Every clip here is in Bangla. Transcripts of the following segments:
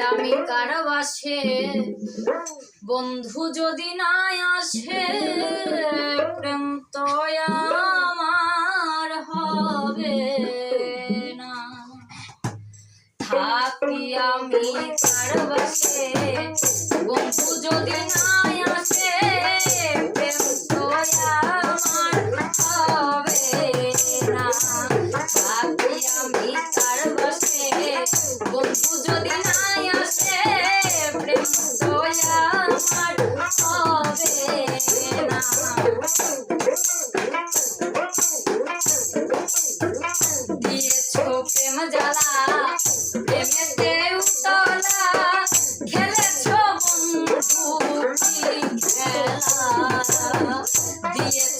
আমি কারাবাসে। বন্ধু যদি না আসে, প্রেম আমার হবে না। থাকি আমি কারাবাসে। বন্ধু যদি না বন্ধু যদি না আসে, প্রেম আমার হবে না। দিয়েছ প্রেম জ্বালা প্রেমেতে উতলা, খেলেছো বন্ধু, দিয়েছ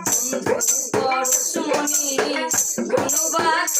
বন্ধু পরশমণি গুণবাখানি